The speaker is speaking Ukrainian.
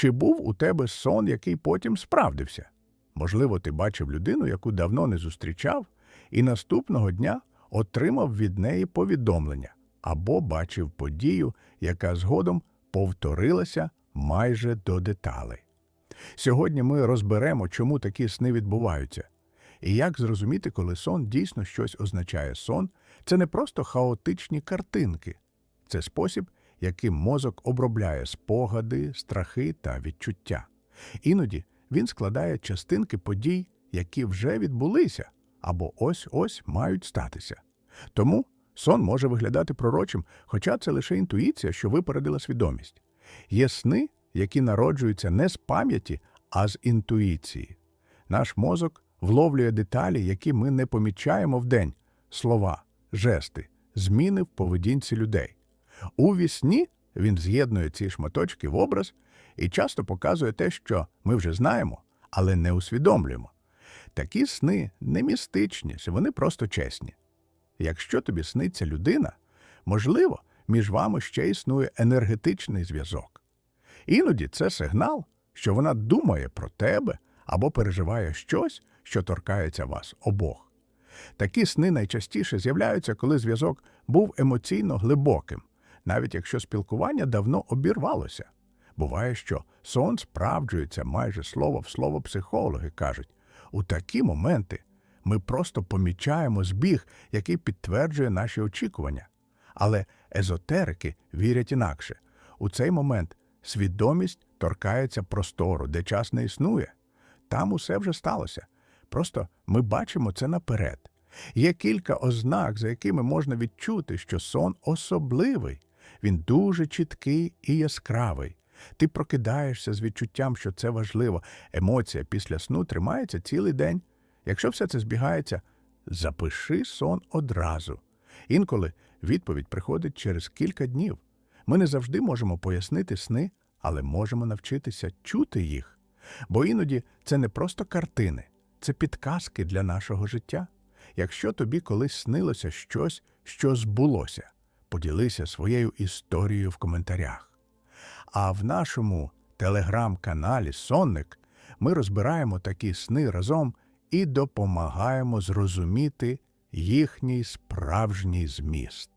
Чи був у тебе сон, який потім справдився? Можливо, ти бачив людину, яку давно не зустрічав, і наступного дня отримав від неї повідомлення або бачив подію, яка згодом повторилася майже до деталей. Сьогодні ми розберемо, чому такі сни відбуваються, і як зрозуміти, коли сон дійсно щось означає. Сон це не просто хаотичні картинки, це спосіб, яким мозок обробляє спогади, страхи та відчуття. Іноді він складає частинки подій, які вже відбулися або ось-ось мають статися. Тому сон може виглядати пророчим, хоча це лише інтуїція, що випередила свідомість. Є сни, які народжуються не з пам'яті, а з інтуїції. Наш мозок вловлює деталі, які ми не помічаємо вдень – слова, жести, зміни в поведінці людей. У вісні він з'єднує ці шматочки в образ і часто показує те, що ми вже знаємо, але не усвідомлюємо. Такі сни не містичні, вони просто чесні. Якщо тобі сниться людина, можливо, між вами ще існує енергетичний зв'язок. Іноді це сигнал, що вона думає про тебе або переживає щось, що торкається вас обох. Такі сни найчастіше з'являються, коли зв'язок був емоційно глибоким, навіть якщо спілкування давно обірвалося. Буває, що сон справджується майже слово в слово психологи кажуть. У такі моменти ми просто помічаємо збіг, який підтверджує наші очікування. Але езотерики вірять інакше. У цей момент свідомість торкається простору, де час не існує. Там усе вже сталося. Просто ми бачимо це наперед. Є кілька ознак, за якими можна відчути, що сон особливий. Він дуже чіткий і яскравий. Ти прокидаєшся з відчуттям, що це важливо. Емоція після сну тримається цілий день. Якщо все це збігається, запиши сон одразу. Інколи відповідь приходить через кілька днів. Ми не завжди можемо пояснити сни, але можемо навчитися чути їх. Бо іноді це не просто картини, це підказки для нашого життя. Якщо тобі колись снилося щось, що збулося, поділися своєю історією в коментарях. А в нашому телеграм-каналі Сонник ми розбираємо такі сни разом і допомагаємо зрозуміти їхній справжній зміст.